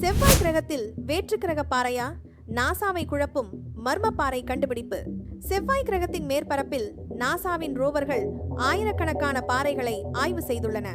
செவ்வாய் கிரகத்தில் வேற்று கிரக பாறையா? நாசாவை குழப்பும் மர்ம பாறை கண்டுபிடிப்பு. செவ்வாய் கிரகத்தின் மேற்பரப்பில் நாசாவின் ரோவர்கள் ஆயிரக்கணக்கான பாறைகளை ஆய்வு செய்துள்ளன.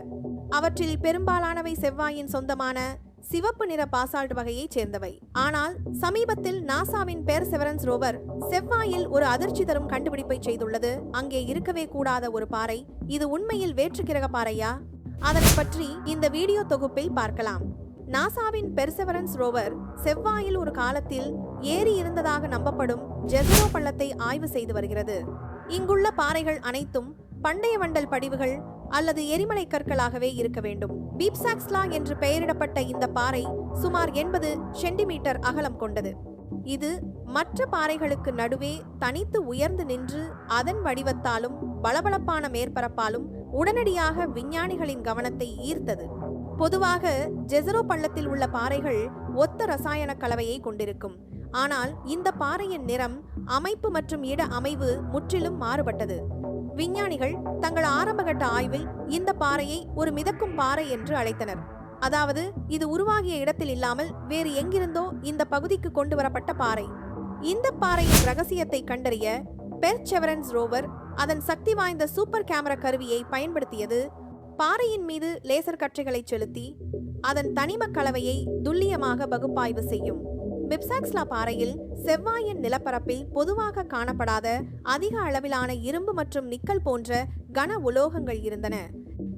அவற்றில் பெரும்பாலானவை செவ்வாயின் சொந்தமான சிவப்பு நிற பாசால்ட் வகையைச் சேர்ந்தவை. ஆனால் சமீபத்தில் நாசாவின் பெர்செவரன்ஸ் ரோவர் செவ்வாயில் ஒரு அதிர்ச்சி தரும் கண்டுபிடிப்பை செய்துள்ளது. அங்கே இருக்கவே கூடாத ஒரு பாறை. இது உண்மையில் வேற்று கிரக பாறையா? அதனை பற்றி இந்த வீடியோ தொகுப்பில் பார்க்கலாம். நாசாவின் பெர்செவரன்ஸ் ரோவர் செவ்வாயில் ஒரு காலத்தில் ஏறி இருந்ததாக நம்பப்படும் ஜெசரோ பள்ளத்தை ஆய்வு செய்து வருகிறது. இங்குள்ள பாறைகள் அனைத்தும் பண்டைய வண்டல் படிவுகள் அல்லது எரிமலை கற்களாகவே இருக்க வேண்டும். பீப்சாக்ஸ்லா என்று பெயரிடப்பட்ட இந்த பாறை சுமார் எண்பது சென்டிமீட்டர் அகலம் கொண்டது. இது மற்ற பாறைகளுக்கு நடுவே தனித்து உயர்ந்து நின்று அதன் வடிவத்தாலும் பளபளப்பான மேற்பரப்பாலும் உடனடியாக விஞ்ஞானிகளின் கவனத்தை ஈர்த்தது. பொதுவாக ஜெசரோ பள்ளத்தில் உள்ள பாறைகள் ஒத்த ரசாயன கலவையை கொண்டிருக்கும். ஆனால் இந்த பாறையின் நிறம் அமைப்பு மற்றும் இட அமைவு முற்றிலும் மாறுபட்டது. விஞ்ஞானிகள் தங்கள் ஆரம்பகட்ட ஆய்வில் இந்த பாறையை ஒரு மிதக்கும் பாறை என்று அழைத்தனர். அதாவது இது உருவாகிய இடத்தில் இல்லாமல் வேறு எங்கிருந்தோ இந்த பகுதிக்கு கொண்டு வரப்பட்ட பாறை. இந்த பாறையின் ரகசியத்தை கண்டறிய பெர்செவரன்ஸ் ரோவர் அதன் சக்தி வாய்ந்த சூப்பர் கேமரா கருவியை பயன்படுத்தியது பாறையின் மீது லேசர் கற்றைகளை செலுத்தி அதன் தனிம கலவையை துல்லியமாக பகுப்பாய்வு செய்யும். பிப்சாக்ஸ்லா பாறையில் செவ்வாயின் நிலப்பரப்பில் பொதுவாக காணப்படாத அதிக அளவிலான இரும்பு மற்றும் நிக்கல் போன்ற கன உலோகங்கள் இருந்தன.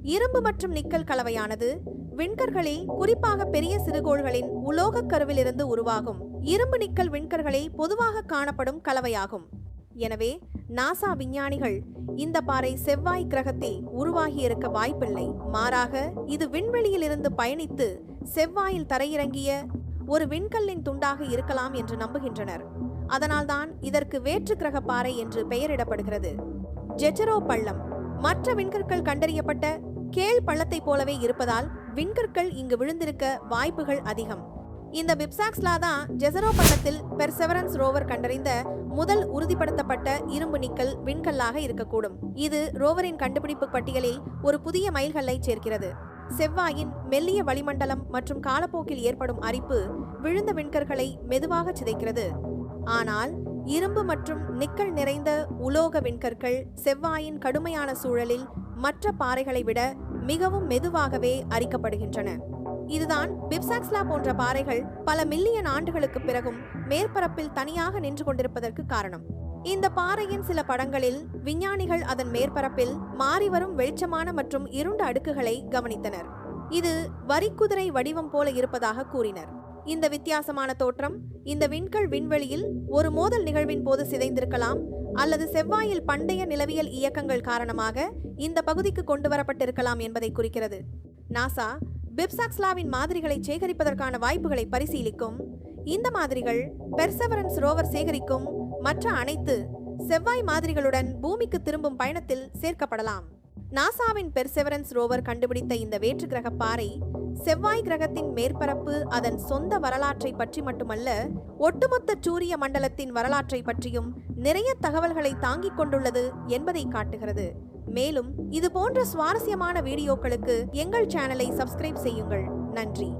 இரும்பு மற்றும் நிக்கல் கலவையானது விண்கற்களில் குறிப்பாக பெரிய சிறுகோள்களின் உலோகக் கருவிலிருந்து உருவாகும். இரும்பு நிக்கல் விண்கற்களில் பொதுவாக காணப்படும் கலவையாகும். எனவே நாசா விஞ்ஞானிகள் இந்த பாறை செவ்வாய் கிரகத்தில் உருவாகியிருக்க வாய்ப்பில்லை. மாறாக இது விண்வெளியில் இருந்து பயணித்து செவ்வாயில் தரையிறங்கிய ஒரு விண்கல்லின் துண்டாக இருக்கலாம் என்று நம்புகின்றனர். அதனால்தான் இதற்கு வேற்று கிரக பாறை என்று பெயரிடப்படுகிறது. ஜெஜரோ பள்ளம். மற்ற விண்கற்கள் கண்டறியப்பட்ட கேள் பள்ளத்தைப் போலவே இருப்பதால் விண்கற்கள் இங்கு விழுந்திருக்க வாய்ப்புகள் அதிகம். இந்த பிப்சாக்ஸ்லா தான் ஜெசரோ பள்ளத்தில் பெர்செவரன்ஸ் ரோவர் கண்டறிந்த முதல் உறுதிப்படுத்தப்பட்ட இரும்பு நிக்கல் விண்கல்லாக இருக்கக்கூடும். இது ரோவரின் கண்டுபிடிப்பு பட்டியலில் ஒரு புதிய மைல்கல்லை சேர்க்கிறது. செவ்வாயின் மெல்லிய வளிமண்டலம் மற்றும் காலப்போக்கில் ஏற்படும் அரிப்பு விழுந்த விண்கற்களை மெதுவாக சிதைக்கிறது. ஆனால் இரும்பு மற்றும் நிக்கல் நிறைந்த உலோக விண்கற்கள் செவ்வாயின் கடுமையான சூழலில் மற்ற பாறைகளை விட மிகவும் மெதுவாகவே அரிக்கப்படுகின்றன. இதுதான் பிப்சாக்ஸ்லா போன்ற பாறைகள் பல மில்லியன் ஆண்டுகளுக்கு பிறகும் மேற்பரப்பில் தனியாக நின்று கொண்டிருப்பதற்கு காரணம். இந்த பாறையின் சில படங்களில் விஞ்ஞானிகள் அதன் மேற்பரப்பில் மாறிவரும் வெளிச்சமான மற்றும் இருண்ட அடுக்குகளை கவனித்தனர். இது வரிக்குதிரை வடிவம் போல இருப்பதாக கூறினர். இந்த வித்தியாசமான தோற்றம் இந்த விண்கல் விண்வெளியில் ஒரு மோதல் நிகழ்வின் போது சிதைந்திருக்கலாம் அல்லது செவ்வாயில் பண்டைய நிலவியல் இயக்கங்கள் காரணமாக இந்த பகுதிக்கு கொண்டு வரப்பட்டிருக்கலாம் என்பதை குறிக்கிறது. நாசா பிப்சாக்ஸ்லாவின் மாதிரிகளை சேகரிப்பதற்கான வாய்ப்புகளை பரிசீலிக்கும். இந்த மாதிரிகள் பெர்செவரன்ஸ் ரோவர் சேகரிக்கும் மற்ற அனைத்து செவ்வாய் மாதிரிகளுடன் பூமிக்கு திரும்பும் பயணத்தில் சேர்க்கப்படலாம். நாசாவின் பெர்செவரன்ஸ் ரோவர் கண்டுபிடித்த இந்த வேற்று கிரக பாறை செவ்வாய் கிரகத்தின் மேற்பரப்பு அதன் சொந்த வரலாற்றை பற்றி மட்டுமல்ல ஒட்டுமொத்த சூரிய மண்டலத்தின் வரலாற்றை பற்றியும் நிறைய தகவல்களை தாங்கிக் கொண்டுள்ளது என்பதை காட்டுகிறது. மேலும் இது போன்ற சுவாரஸ்யமான வீடியோக்களுக்கு எங்கள் சேனலை சப்ஸ்கிரைப் செய்யுங்கள். நன்றி.